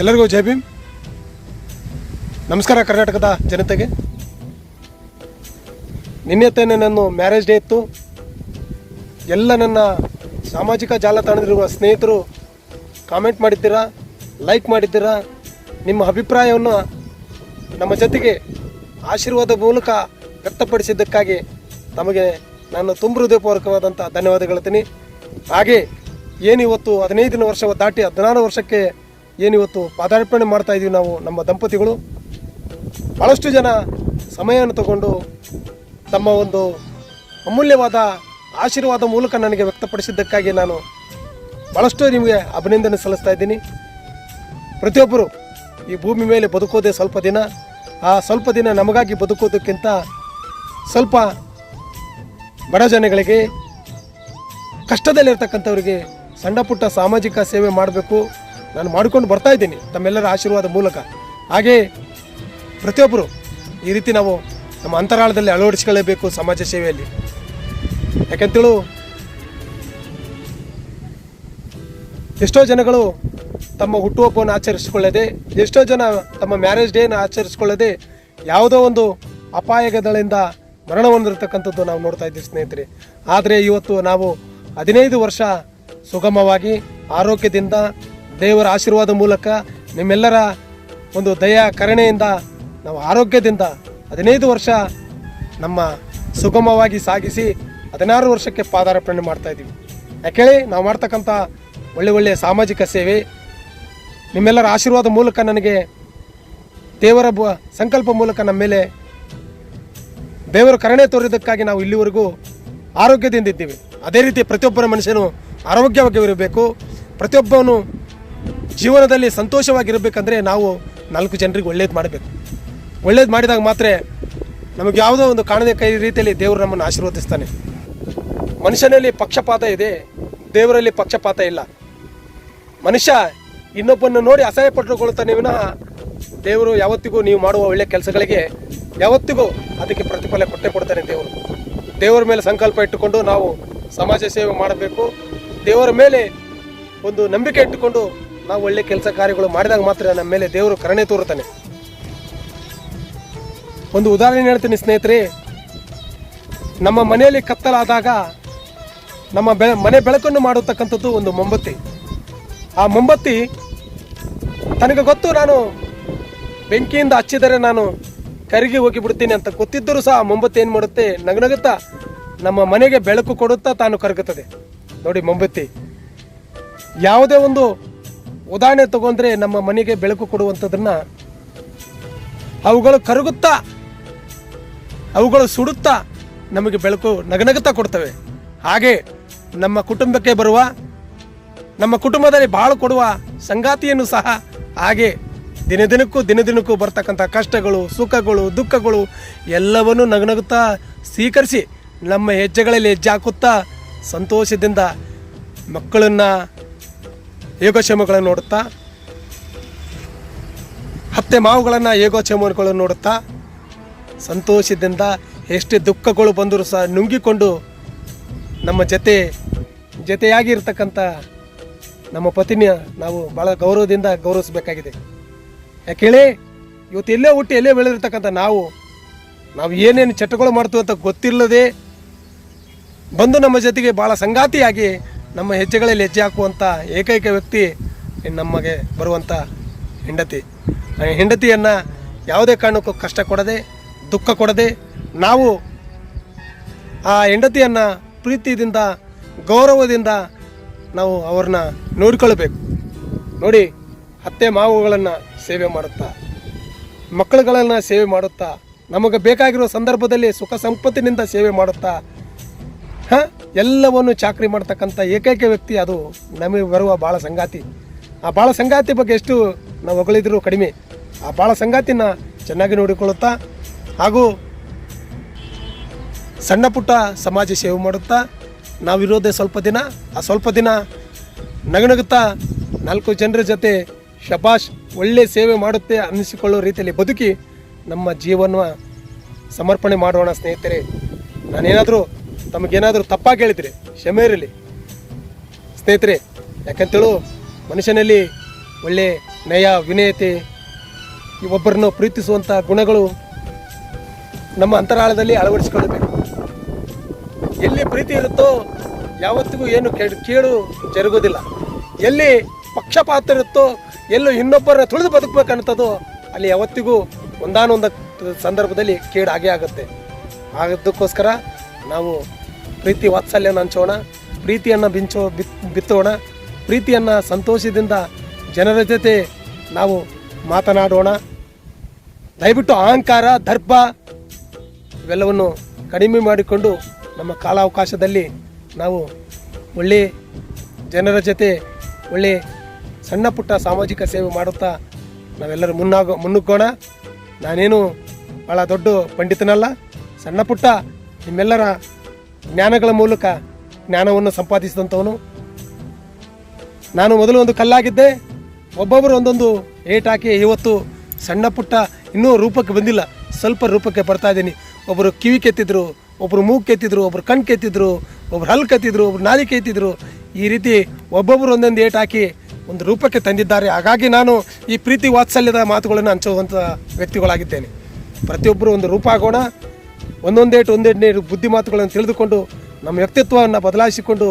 ಎಲ್ಲರಿಗೂ ಜೈ ಭೀಮ್. ನಮಸ್ಕಾರ ಕರ್ನಾಟಕದ ಜನತೆಗೆ. ನಿನ್ನೆ ತಾನೇ ನನ್ನ ಮ್ಯಾರೇಜ್ ಡೇ ಇತ್ತು. ಎಲ್ಲ ನನ್ನ ಸಾಮಾಜಿಕ ಜಾಲತಾಣದಲ್ಲಿರುವ ಸ್ನೇಹಿತರು ಕಾಮೆಂಟ್ ಮಾಡಿದ್ದೀರಾ ಲೈಕ್ ಮಾಡಿದ್ದೀರಾ, ನಿಮ್ಮ ಅಭಿಪ್ರಾಯವನ್ನು ನಮ್ಮ ಜೊತೆಗೆ ಆಶೀರ್ವಾದ ಮೂಲಕ ವ್ಯಕ್ತಪಡಿಸಿದ್ದಕ್ಕಾಗಿ ತಮಗೆ ನಾನು ತುಂಬ ಹೃದಯಪೂರ್ವಕವಾದಂಥ ಧನ್ಯವಾದ ಹೇಳ್ತೀನಿ. ಹಾಗೆ ಏನಿವತ್ತು ಹದಿನೈದನೇ ವರ್ಷ ದಾಟಿ ಹದಿನಾರು ವರ್ಷಕ್ಕೆ ಏನಿವತ್ತು ಪಾದಾರ್ಪಣೆ ಮಾಡ್ತಾ ಇದ್ದೀವಿ ನಾವು ನಮ್ಮ ದಂಪತಿಗಳು. ಭಾಳಷ್ಟು ಜನ ಸಮಯವನ್ನು ತಗೊಂಡು ತಮ್ಮ ಒಂದು ಅಮೂಲ್ಯವಾದ ಆಶೀರ್ವಾದ ಮೂಲಕ ನನಗೆ ವ್ಯಕ್ತಪಡಿಸಿದ್ದಕ್ಕಾಗಿ ನಾನು ಭಾಳಷ್ಟು ನಿಮಗೆ ಅಭಿನಂದನೆ ಸಲ್ಲಿಸ್ತಾ ಇದ್ದೀನಿ. ಪ್ರತಿಯೊಬ್ಬರು ಈ ಭೂಮಿ ಮೇಲೆ ಬದುಕೋದೇ ಸ್ವಲ್ಪ ದಿನ. ಆ ಸ್ವಲ್ಪ ದಿನ ನಮಗಾಗಿ ಬದುಕೋದಕ್ಕಿಂತ ಸ್ವಲ್ಪ ಬಡ ಜನಗಳಿಗೆ, ಕಷ್ಟದಲ್ಲಿರ್ತಕ್ಕಂಥವ್ರಿಗೆ ಸಣ್ಣ ಪುಟ್ಟ ಸಾಮಾಜಿಕ ಸೇವೆ ಮಾಡಬೇಕು. ನಾನು ಮಾಡಿಕೊಂಡು ಬರ್ತಾ ಇದ್ದೀನಿ ತಮ್ಮೆಲ್ಲರ ಆಶೀರ್ವಾದ ಮೂಲಕ. ಹಾಗೆ ಪ್ರತಿಯೊಬ್ಬರು ಈ ರೀತಿ ನಾವು ನಮ್ಮ ಅಂತರಾಳದಲ್ಲಿ ಅಳವಡಿಸಿಕೊಳ್ಳಬೇಕು ಸಮಾಜ ಸೇವೆಯಲ್ಲಿ. ಯಾಕೆಂತೇಳು? ಎಷ್ಟೋ ಜನಗಳು ತಮ್ಮ ಹುಟ್ಟುಹಬ್ಬವನ್ನು ಆಚರಿಸಿಕೊಳ್ಳದೆ, ಎಷ್ಟೋ ಜನ ತಮ್ಮ ಮ್ಯಾರೇಜ್ ಡೇನ ಆಚರಿಸಿಕೊಳ್ಳದೆ ಯಾವುದೋ ಒಂದು ಅಪಾಯಗಳಿಂದ ಮರಣ ಹೊಂದಿರತಕ್ಕಂಥದ್ದು ನಾವು ನೋಡ್ತಾ ಇದ್ದೀವಿ ಸ್ನೇಹಿತರೆ. ಆದರೆ ಇವತ್ತು ನಾವು ಹದಿನೈದು ವರ್ಷ ಸುಗಮವಾಗಿ ಆರೋಗ್ಯದಿಂದ ದೇವರ ಆಶೀರ್ವಾದ ಮೂಲಕ ನಿಮ್ಮೆಲ್ಲರ ಒಂದು ದಯಾ ಕರುಣೆಯಿಂದ, ನಾವು ಆರೋಗ್ಯದಿಂದ ಹದಿನೈದು ವರ್ಷ ನಮ್ಮ ಸುಗಮವಾಗಿ ಸಾಗಿಸಿ ಹದಿನಾರು ವರ್ಷಕ್ಕೆ ಪಾದಾರ್ಪಣೆ ಮಾಡ್ತಾ ಇದ್ದೀವಿ. ಯಾಕೇಳಿ ನಾವು ಮಾಡ್ತಕ್ಕಂಥ ಒಳ್ಳೆ ಒಳ್ಳೆಯ ಸಾಮಾಜಿಕ ಸೇವೆ, ನಿಮ್ಮೆಲ್ಲರ ಆಶೀರ್ವಾದ ಮೂಲಕ ನನಗೆ ದೇವರ ಬ, ಸಂಕಲ್ಪ ಮೂಲಕ ನಮ್ಮ ಮೇಲೆ ದೇವರ ಕರುಣೆ ತೋರಿದ್ದಕ್ಕಾಗಿ ನಾವು ಇಲ್ಲಿವರೆಗೂ ಆರೋಗ್ಯದಿಂದ ಇದ್ದೀವಿ. ಅದೇ ರೀತಿ ಪ್ರತಿಯೊಬ್ಬರ ಮನುಷ್ಯನು ಆರೋಗ್ಯವಾಗಿರಬೇಕು. ಪ್ರತಿಯೊಬ್ಬನು ಜೀವನದಲ್ಲಿ ಸಂತೋಷವಾಗಿರಬೇಕಂದ್ರೆ ನಾವು ನಾಲ್ಕು ಜನರಿಗೆ ಒಳ್ಳೇದು ಮಾಡಬೇಕು. ಒಳ್ಳೇದು ಮಾಡಿದಾಗ ಮಾತ್ರ ನಮಗೆ ಯಾವುದೋ ಒಂದು ಕಾಣದೇ ಕೈ ರೀತಿಯಲ್ಲಿ ದೇವರು ನಮ್ಮನ್ನು ಆಶೀರ್ವದಿಸ್ತಾನೆ. ಮನುಷ್ಯನಲ್ಲಿ ಪಕ್ಷಪಾತ ಇದೆ, ದೇವರಲ್ಲಿ ಪಕ್ಷಪಾತ ಇಲ್ಲ. ಮನುಷ್ಯ ಇನ್ನೊಬ್ಬನ್ನು ನೋಡಿ ಅಸಹ್ಯ ಪಟ್ಟುಕೊಳ್ಳುತ್ತಾನೆ ವಿನಃ ದೇವರು ಯಾವತ್ತಿಗೂ ನೀವು ಮಾಡುವ ಒಳ್ಳೆಯ ಕೆಲಸಗಳಿಗೆ ಯಾವತ್ತಿಗೂ ಅದಕ್ಕೆ ಪ್ರತಿಫಲ ಕೊಟ್ಟೆ ಕೊಡ್ತಾನೆ ದೇವರು. ದೇವರ ಮೇಲೆ ಸಂಕಲ್ಪ ಇಟ್ಟುಕೊಂಡು ನಾವು ಸಮಾಜ ಸೇವೆ ಮಾಡಬೇಕು. ದೇವರ ಮೇಲೆ ಒಂದು ನಂಬಿಕೆ ಇಟ್ಟುಕೊಂಡು ನಾವು ಒಳ್ಳೆ ಕೆಲಸ ಕಾರ್ಯಗಳು ಮಾಡಿದಾಗ ಮಾತ್ರ ನಮ್ಮ ಮೇಲೆ ದೇವರು ಕರುಣೆ ತೋರುತ್ತಾನೆ. ಒಂದು ಉದಾಹರಣೆ ಹೇಳ್ತೀನಿ ಸ್ನೇಹಿತರೆ, ನಮ್ಮ ಮನೆಯಲ್ಲಿ ಕತ್ತಲಾದಾಗ ನಮ್ಮ ಮನೆ ಬೆಳಕನ್ನು ಮಾಡತಕ್ಕಂಥದ್ದು ಒಂದು ಮೊಂಬತ್ತಿ. ಆ ಮೊಂಬತ್ತಿ ತನಗೆ ಗೊತ್ತು, ನಾನು ಬೆಂಕಿಯಿಂದ ಹಚ್ಚಿದರೆ ನಾನು ಕರಿಗೆ ಹೋಗಿ ಬಿಡ್ತೀನಿ ಅಂತ ಗೊತ್ತಿದ್ದರೂ ಸಹ ಆ ಮೊಂಬತ್ತಿ ಏನು ಮಾಡುತ್ತೆ? ನಗನಗುತ್ತಾ ನಮ್ಮ ಮನೆಗೆ ಬೆಳಕು ಕೊಡುತ್ತಾ ತಾನು ಕರಗುತ್ತದೆ. ನೋಡಿ ಮೊಂಬತ್ತಿ. ಯಾವುದೇ ಒಂದು ಉದಾಹರಣೆ ತಗೊಂಡ್ರೆ ನಮ್ಮ ಮನೆಗೆ ಬೆಳಕು ಕೊಡುವಂಥದ್ದನ್ನ ಅವುಗಳು ಕರಗುತ್ತಾ, ಅವುಗಳು ಸುಡುತ್ತಾ ನಮಗೆ ಬೆಳಕು ನಗನಗುತ್ತಾ ಕೊಡ್ತವೆ. ಹಾಗೆ ನಮ್ಮ ಕುಟುಂಬಕ್ಕೆ ಬರುವ, ನಮ್ಮ ಕುಟುಂಬದಲ್ಲಿ ಬಾಳು ಕೊಡುವ ಸಂಗಾತಿಯನ್ನು ಸಹ ಹಾಗೆ ದಿನ ದಿನಕ್ಕೂ ದಿನ ದಿನಕ್ಕೂ ಬರ್ತಕ್ಕಂಥ ಕಷ್ಟಗಳು, ಸುಖಗಳು, ದುಃಖಗಳು ಎಲ್ಲವನ್ನೂ ನಗನಗುತ್ತಾ ಸ್ವೀಕರಿಸಿ ನಮ್ಮ ಹೆಜ್ಜೆಗಳಲ್ಲಿ ಹೆಜ್ಜೆ ಹಾಕುತ್ತಾ ಸಂತೋಷದಿಂದ ಮಕ್ಕಳನ್ನು ಯೋಗಕ್ಷೇಮಗಳನ್ನು ನೋಡುತ್ತಾ, ಹತ್ತೆ ಮಾವುಗಳನ್ನು ಯೋಗಕ್ಷೇಮಗಳನ್ನು ನೋಡುತ್ತಾ, ಸಂತೋಷದಿಂದ ಎಷ್ಟೇ ದುಃಖಗಳು ಬಂದರೂ ಸಹ ನುಂಗಿಕೊಂಡು ನಮ್ಮ ಜೊತೆ ಜೊತೆಯಾಗಿ ಇರ್ತಕ್ಕಂಥ ನಮ್ಮ ಪತಿನ ನಾವು ಭಾಳ ಗೌರವದಿಂದ ಗೌರವಿಸಬೇಕಾಗಿದೆ. ಯಾಕೇಳಿ ಇವತ್ತು ಎಲ್ಲೇ ಹುಟ್ಟಿ ಎಲ್ಲೇ ಬೆಳೆದಿರ್ತಕ್ಕಂಥ ನಾವು ನಾವು ಏನೇನು ಚಟಗಳು ಮಾಡ್ತೀವಿ ಅಂತ ಗೊತ್ತಿಲ್ಲದೆ ಬಂದು ನಮ್ಮ ಜೊತೆಗೆ ಭಾಳ ಸಂಗಾತಿಯಾಗಿ ನಮ್ಮ ಹೆಜ್ಜೆಗಳಲ್ಲಿ ಹೆಜ್ಜೆ ಹಾಕುವಂಥ ಏಕೈಕ ವ್ಯಕ್ತಿ ನಮಗೆ ಬರುವಂಥ ಹೆಂಡತಿ. ಹೆಂಡತಿಯನ್ನು ಯಾವುದೇ ಕಾರಣಕ್ಕೂ ಕಷ್ಟ ಕೊಡದೆ, ದುಃಖ ಕೊಡದೆ ನಾವು ಆ ಹೆಂಡತಿಯನ್ನು ಪ್ರೀತಿಯಿಂದ, ಗೌರವದಿಂದ ನಾವು ಅವ್ರನ್ನ ನೋಡ್ಕೊಳ್ಬೇಕು ನೋಡಿ, ಅತ್ತೆ ಮಾವುಗಳನ್ನು ಸೇವೆ ಮಾಡುತ್ತಾ, ಮಕ್ಕಳುಗಳನ್ನು ಸೇವೆ ಮಾಡುತ್ತಾ, ನಮಗೆ ಬೇಕಾಗಿರೋ ಸಂದರ್ಭದಲ್ಲಿ ಸುಖ ಸಂಪತ್ತಿನಿಂದ ಸೇವೆ ಮಾಡುತ್ತಾ, ಹಾಂ? ಎಲ್ಲವನ್ನು ಚಾಕ್ರಿ ಮಾಡ್ತಕ್ಕಂಥ ಏಕೈಕ ವ್ಯಕ್ತಿ ಅದು. ನಮಗೆ ಬರುವ ಭಾಳ ಸಂಗಾತಿ. ಆ ಭಾಳ ಸಂಗಾತಿ ಬಗ್ಗೆ ಎಷ್ಟು ನಾವು ಹೊಗಳಿದ್ರು ಕಡಿಮೆ. ಆ ಭಾಳ ಸಂಗಾತಿನ ಚೆನ್ನಾಗಿ ನೋಡಿಕೊಳ್ಳುತ್ತಾ, ಹಾಗೂ ಸಣ್ಣ ಪುಟ್ಟ ಸಮಾಜ ಸೇವೆ ಮಾಡುತ್ತಾ ನಾವಿರೋದೇ ಸ್ವಲ್ಪ ದಿನ, ಆ ಸ್ವಲ್ಪ ದಿನ ನಗನಗುತ್ತಾ, ನಾಲ್ಕು ಜನರ ಜೊತೆ ಶಬಾಷ್ ಒಳ್ಳೆ ಸೇವೆ ಮಾಡುತ್ತೆ ಅನ್ನಿಸಿಕೊಳ್ಳೋ ರೀತಿಯಲ್ಲಿ ಬದುಕಿ ನಮ್ಮ ಜೀವನ ಸಮರ್ಪಣೆ ಮಾಡೋಣ ಸ್ನೇಹಿತರೆ. ನಾನೇನಾದರೂ ತಮಗೇನಾದರೂ ತಪ್ಪಾಗಿ ಹೇಳಿದ್ರೆ, ಕ್ಷಮೆ ಇರಲಿ. ಸ್ನೇಹಿತರೆ, ಯಾಕಂತೇಳು, ಮನುಷ್ಯನಲ್ಲಿ ಒಳ್ಳೆ ನಯ ವಿನಯತೆ, ಒಬ್ಬರನ್ನು ಪ್ರೀತಿಸುವಂಥ ಗುಣಗಳು ನಮ್ಮ ಅಂತರಾಳದಲ್ಲಿ ಅಳವಡಿಸಿಕೊಳ್ಳಬೇಕು. ಎಲ್ಲಿ ಪ್ರೀತಿ ಇರುತ್ತೋ ಯಾವತ್ತಿಗೂ ಏನು ಕೆಡ್, ಕೇಡು ಜರುಗೋದಿಲ್ಲ ಎಲ್ಲಿ ಪಕ್ಷಪಾತ ಇರುತ್ತೋ, ಎಲ್ಲೂ ಇನ್ನೊಬ್ಬರನ್ನ ತುಳಿದು ಬದುಕಬೇಕನ್ನೋದು ಅಲ್ಲಿ ಯಾವತ್ತಿಗೂ ಒಂದಾನೊಂದು ಸಂದರ್ಭದಲ್ಲಿ ಕೇಡು ಆಗೇ ಆಗುತ್ತೆ. ಆಗದ್ದಕ್ಕೋಸ್ಕರ ನಾವು ಪ್ರೀತಿ ವಾತ್ಸಲ್ಯನ ಹಂಚೋಣ ಪ್ರೀತಿಯನ್ನು ಬಿಂಚೋ, ಬಿತ್, ಬಿತ್ತೋಣ, ಪ್ರೀತಿಯನ್ನು ಸಂತೋಷದಿಂದ ಜನರ ಜೊತೆ ನಾವು ಮಾತನಾಡೋಣ. ದಯವಿಟ್ಟು ಅಹಂಕಾರ, ದರ್ಪ ಇವೆಲ್ಲವನ್ನು ಕಡಿಮೆ ಮಾಡಿಕೊಂಡು ನಮ್ಮ ಕಾಲಾವಕಾಶದಲ್ಲಿ ನಾವು ಒಳ್ಳೆ ಜನರ ಜೊತೆ, ಒಳ್ಳೆ ಸಣ್ಣ ಪುಟ್ಟ ಸಾಮಾಜಿಕ ಸೇವೆ ಮಾಡುತ್ತಾ ನಾವೆಲ್ಲರೂ ಮುನ್ನಾಗೋ, ಮುನ್ನುಗ್ಗೋಣ. ನಾನೇನು ಭಾಳ ದೊಡ್ಡ ಪಂಡಿತನಲ್ಲ, ಸಣ್ಣ ಪುಟ್ಟ ನಿಮ್ಮೆಲ್ಲರ ಜ್ಞಾನಗಳ ಮೂಲಕ ಜ್ಞಾನವನ್ನು ಸಂಪಾದಿಸಿದಂಥವನು. ನಾನು ಮೊದಲು ಒಂದು ಕಲ್ಲಾಗಿದ್ದೆ, ಒಬ್ಬೊಬ್ಬರು ಒಂದೊಂದು ಏಟ್ ಹಾಕಿ ಇವತ್ತು ಸಣ್ಣ ಪುಟ್ಟ ಇನ್ನೂ ರೂಪಕ್ಕೆ ಬಂದಿಲ್ಲ. ಸ್ವಲ್ಪ ರೂಪಕ್ಕೆ ಬರ್ತಾ ಇದ್ದೀನಿ. ಒಬ್ಬರು ಕಿವಿ ಕೆತ್ತಿದ್ರು ಒಬ್ಬರು ಮೂಗು ಕೆತ್ತಿದ್ರು ಒಬ್ಬರು ಕಣ್ಣು ಕೆತ್ತಿದ್ರು, ಒಬ್ರು ಹಲ್ಲು ಕೆತ್ತಿದ್ರು, ಒಬ್ರು ನಾಲಿ ಕೆತ್ತಿದ್ರು. ಈ ರೀತಿ ಒಬ್ಬೊಬ್ಬರು ಒಂದೊಂದು ಏಟ್ ಹಾಕಿ ಒಂದು ರೂಪಕ್ಕೆ ತಂದಿದ್ದಾರೆ. ಹಾಗಾಗಿ ನಾನು ಈ ಪ್ರೀತಿ ವಾತ್ಸಲ್ಯದ ಮಾತುಗಳನ್ನು ಹಂಚುವಂಥ ವ್ಯಕ್ತಿಗಳಾಗಿದ್ದೇನೆ. ಪ್ರತಿಯೊಬ್ಬರು ಒಂದು ರೂಪ ಆಗೋಣ. ಒಂದೊಂದೇಟು ಒಂದೆಂಟು ಬುದ್ಧಿ ಮಾತುಗಳನ್ನು ತಿಳಿದುಕೊಂಡು ನಮ್ಮ ವ್ಯಕ್ತಿತ್ವವನ್ನು ಬದಲಾಯಿಸಿಕೊಂಡು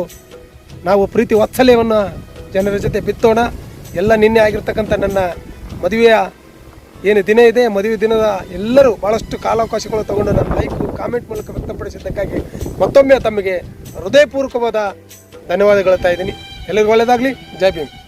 ನಾವು ಪ್ರೀತಿ ವಾತ್ಸಲ್ಯವನ್ನು ಜನರ ಜೊತೆ ಬಿತ್ತೋಣ. ಎಲ್ಲ ನಿನ್ನೆ ಆಗಿರ್ತಕ್ಕಂಥ ನನ್ನ ಮದುವೆಯ ಏನು ದಿನ ಇದೆ, ಮದುವೆ ದಿನದ ಎಲ್ಲರೂ ಭಾಳಷ್ಟು ಕಾಲಾವಕಾಶಗಳು ತಗೊಂಡು ನನ್ನ ಲೈಕ್, ಕಾಮೆಂಟ್ ಮೂಲಕ ವ್ಯಕ್ತಪಡಿಸಿದ್ದಕ್ಕಾಗಿ ಮತ್ತೊಮ್ಮೆ ತಮಗೆ ಹೃದಯಪೂರ್ವಕವಾದ ಧನ್ಯವಾದಗಳು ಇದ್ದೀನಿ. ಎಲ್ಲರಿಗೂ ಒಳ್ಳೆಯದಾಗಲಿ. ಜೈ ಭೀಮ್.